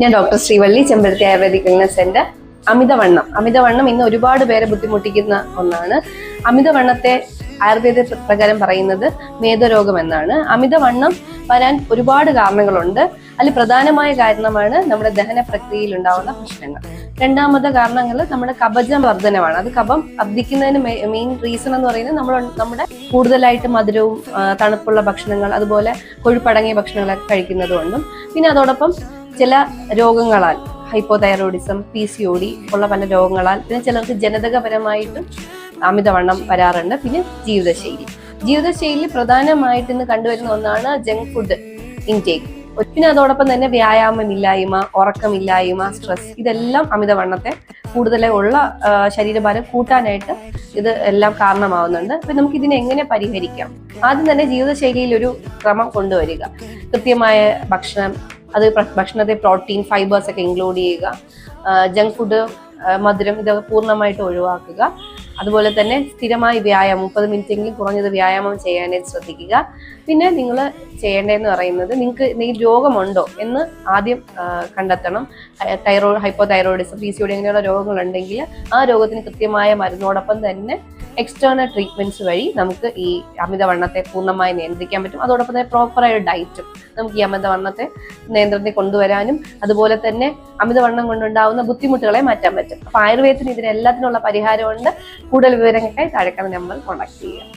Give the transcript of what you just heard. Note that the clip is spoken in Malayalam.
ഞാൻ ഡോക്ടർ ശ്രീവള്ളി ചെമ്പരത്തി ആയുർവേദിക് വെൽനസ് സെന്റർ അമിതവണ്ണം. അമിതവണ്ണം ഇന്ന് ഒരുപാട് പേരെ ബുദ്ധിമുട്ടിക്കുന്ന ഒന്നാണ്. അമിതവണ്ണത്തെ ആയുർവേദ പ്രകാരം പറയുന്നത് മേധരോഗം എന്നാണ്. അമിതവണ്ണം വരാൻ ഒരുപാട് കാരണങ്ങളുണ്ട്. അതിൽ പ്രധാനമായ കാരണമാണ് നമ്മുടെ ദഹന പ്രക്രിയയിൽ ഉണ്ടാവുന്ന പ്രശ്നങ്ങൾ. രണ്ടാമത്തെ കാരണങ്ങൾ നമ്മുടെ കബജ വർധനമാണ് അത് കഫം വർദ്ധിക്കുന്നതിന് മെയിൻ റീസൺ എന്ന് പറയുന്നത് നമ്മൾ നമ്മുടെ കൂടുതലായിട്ട് മധുരവും തണുപ്പുള്ള ഭക്ഷണങ്ങൾ അതുപോലെ കൊഴുപ്പടങ്ങിയ ഭക്ഷണങ്ങളൊക്കെ കഴിക്കുന്നതുകൊണ്ടും. പിന്നെ അതോടൊപ്പം ചില രോഗങ്ങളാൽ hypothyroidism P C O D ഉള്ള പല രോഗങ്ങളാൽ പിന്നെ ചിലർക്ക് ജനിതകപരമായിട്ടും അമിതവണ്ണം വരാറുണ്ട്. പിന്നെ ജീവിതശൈലി. ജീവിതശൈലി പ്രധാനമായിട്ട് ഇന്ന് കണ്ടുവരുന്ന ഒന്നാണ് ജങ്ക് ഫുഡ് ഇൻടേക്ക് പിന്നെ അതോടൊപ്പം തന്നെ വ്യായാമമില്ലായ്മ ഉറക്കമില്ലായ്മ സ്ട്രെസ് ഇതെല്ലാം അമിതവണ്ണത്തെ കൂടുതൽ ഉള്ള ശരീരഭാരം കൂട്ടാനായിട്ട് ഇത് എല്ലാം കാരണമാവുന്നുണ്ട്. അപ്പൊ നമുക്ക് ഇതിനെ എങ്ങനെ പരിഹരിക്കാം? ആദ്യം തന്നെ ജീവിതശൈലിയിൽ ഒരു ക്രമം കൊണ്ടുവരിക. കൃത്യമായ ഭക്ഷണം അത് ഭക്ഷണത്തെ പ്രോട്ടീൻ ഫൈബേഴ്സ് ഒക്കെ ഇൻക്ലൂഡ് ചെയ്യുക. ജങ്ക് ഫുഡ് മധുരം ഇതൊക്കെ പൂർണമായിട്ട് ഒഴിവാക്കുക. അതുപോലെ തന്നെ സ്ഥിരമായി വ്യായാമം മുപ്പത് എങ്കിലും കുറഞ്ഞത് വ്യായാമം ചെയ്യാനായിട്ട് ശ്രദ്ധിക്കുക. പിന്നെ നിങ്ങൾ ചെയ്യേണ്ടതെന്ന് പറയുന്നത് നിങ്ങൾക്ക് നീ രോഗമുണ്ടോ എന്ന് ആദ്യം കണ്ടെത്തണം. Thyroid hypo thyroidism P C O D അങ്ങനെയുള്ള രോഗങ്ങളുണ്ടെങ്കിൽ ആ രോഗത്തിന് കൃത്യമായ മരുന്നോടൊപ്പം തന്നെ എക്സ്റ്റേണൽ ട്രീറ്റ്മെന്റ്സ് വഴി നമുക്ക് ഈ അമിതവണ്ണത്തെ പൂർണമായി നിയന്ത്രിക്കാൻ പറ്റും. അതോടൊപ്പം തന്നെ പ്രോപ്പറായ ഡയറ്റും നമുക്ക് ഈ അമിതവണ്ണത്തെ നിയന്ത്രണത്തിൽ കൊണ്ടുവരാനും അതുപോലെ തന്നെ അമിതവണ്ണം കൊണ്ടുണ്ടാവുന്ന ബുദ്ധിമുട്ടുകളെ മാറ്റാൻ പറ്റും. അപ്പൊ ആയുർവേദത്തിന് ഇതിനെല്ലാത്തിനുള്ള പരിഹാരമുണ്ട്. കൂടുതൽ വിവരങ്ങൾക്കായി താഴെക്കാണ് നമ്മൾ കോൺടാക്ട് ചെയ്യുക.